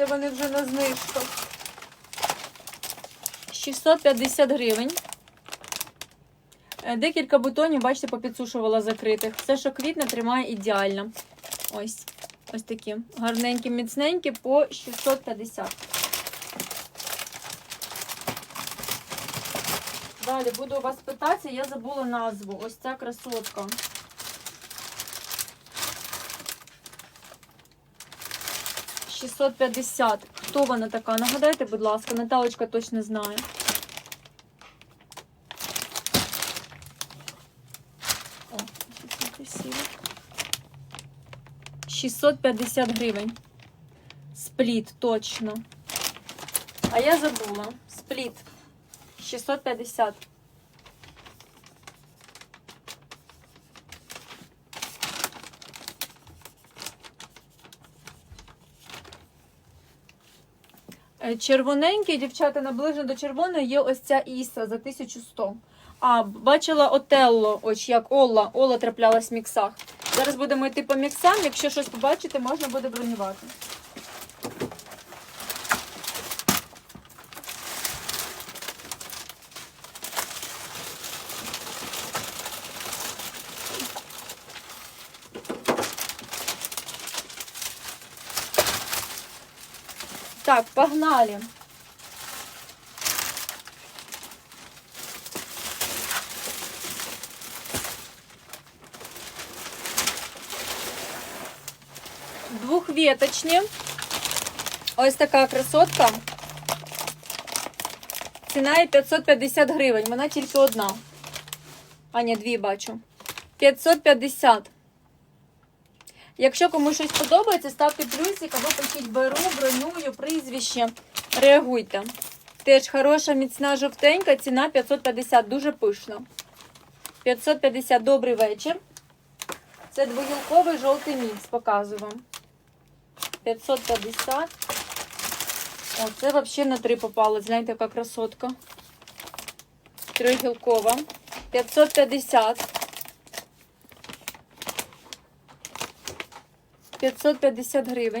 Це вони вже на знижках. 650 гривень. Е, Декілька бутонів, бачите, попідсушувала закритих. Все, що квітне, тримає ідеально. Ось. Ось такі. Гарненькі, міцненькі по 650. Далі буду у вас питатися, я забула назву. Ось ця красотка. Шістсот п'ятдесят. Хто вона така? Нагадайте, будь ласка, Наталочка точно знає. О, щось красиво. 650 гривень. Спліт, точно. А я забула. Спліт. 650. Червоненький, дівчата, наближено до червоної є ось ця Іса за 1100. А, бачила Отелло, ось як Олла. Олла траплялась в міксах. Зараз будемо йти по міксам. Якщо щось побачите, можна буде бронювати. Так, погнали. Двухветочні. Ось така красотка. Ціна її 550 гривень. Вона тільки одна. А, ні, дві бачу. 550. Якщо комусь щось подобається, ставте плюсик або пишіть беру, бронюю, прізвище. Реагуйте. Теж хороша, міцна жовтенька, ціна 550, дуже пишно. 550, добрий вечір. Це двогілковий жовтий мікс, показую вам. 550. О, це взагалі на три попало. Гляньте, яка красотка. Тригілкова. 550. 550 гривень.